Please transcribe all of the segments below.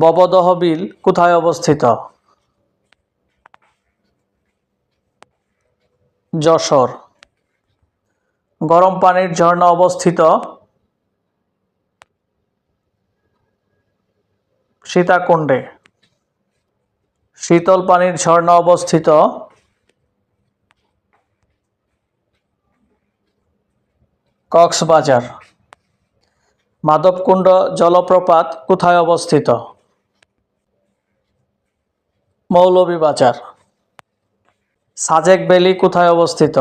ববদহ বিল কোথায় অবস্থিত? যশোর। গরম পানির ঝর্ণা অবস্থিত। সীতাকুণ্ডে। শীতল পানির ঝর্ণা অবস্থিত। কক্সবাজার। মাধবকুণ্ড জলপ্রপাত কোথায় অবস্থিত? মৌলভীবাজার সাজেক ভ্যালি কোথায় অবস্থিত?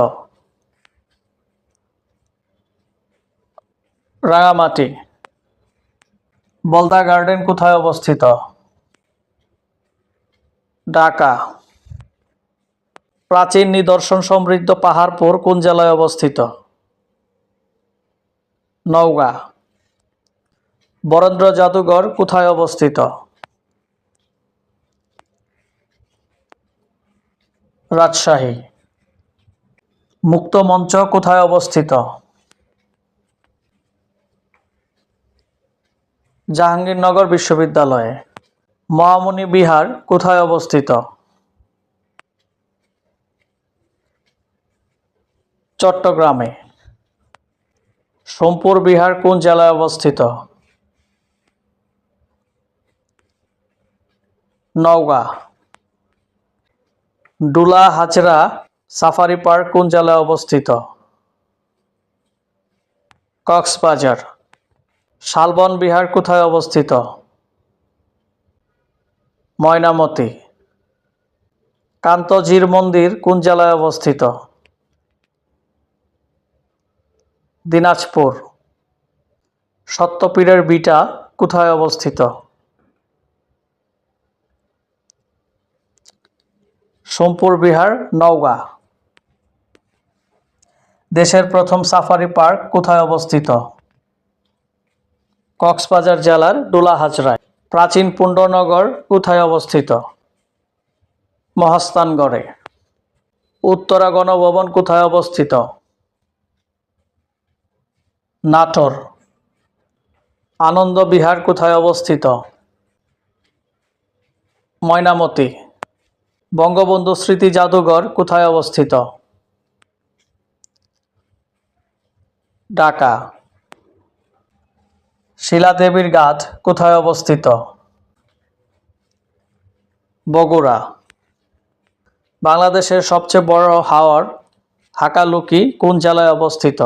রাঙামাটি। বলদা গার্ডেন কোথায় অবস্থিত? ঢাকা। প্রাচীন নিদর্শন সমৃদ্ধ পাহাড়পুর কোন জেলায় অবস্থিত? নওগাঁ। বরেন্দ্র জাদুঘর কোথায় অবস্থিত? রাজশাহী। মুক্ত মঞ্চ কোথায় অবস্থিত? জাহাঙ্গীরনগর বিশ্ববিদ্যালয়ে। মহামণি বিহার কোথায় অবস্থিত? চট্টগ্রামে। সোমপুর বিহার কোন জেলায় অবস্থিত? নওগাঁ। ডুলা হাজরা সাফারি পার্ক কোন জেলায় অবস্থিত? কক্সবাজার। শালবন বিহার কোথায় অবস্থিত? ময়নামতি। কান্তজির মন্দির কোন জেলায় অবস্থিত? দিনাজপুর। সত্যপীরের বিটা কোথায় অবস্থিত? সোমপুর, বিহার, নওগাঁ। দেশের প্রথম সাফারি পার্ক কোথায় অবস্থিত? কক্সবাজার জেলার ডোলাহাজরায়। প্রাচীন পুণ্ডনগর কোথায় অবস্থিত? মহাস্থানগড়ে। উত্তরা গণভবন কোথায় অবস্থিত? নাটোর। আনন্দ বিহার কোথায় অবস্থিত? ময়নামতি। বঙ্গবন্ধু স্মৃতি জাদুঘর কোথায় অবস্থিত? ঢাকা। শিলাদেবীর গাছ কোথায় অবস্থিত? বগুড়া। বাংলাদেশের সবচেয়ে বড় হাওর হাকালুকি কোন জেলায় অবস্থিত?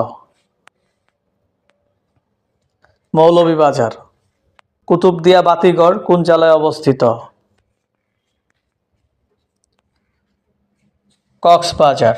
মৌলভীবাজার। কুতুবদিয়া বাতিঘর কোন জেলায় অবস্থিত? কক্সবাজার।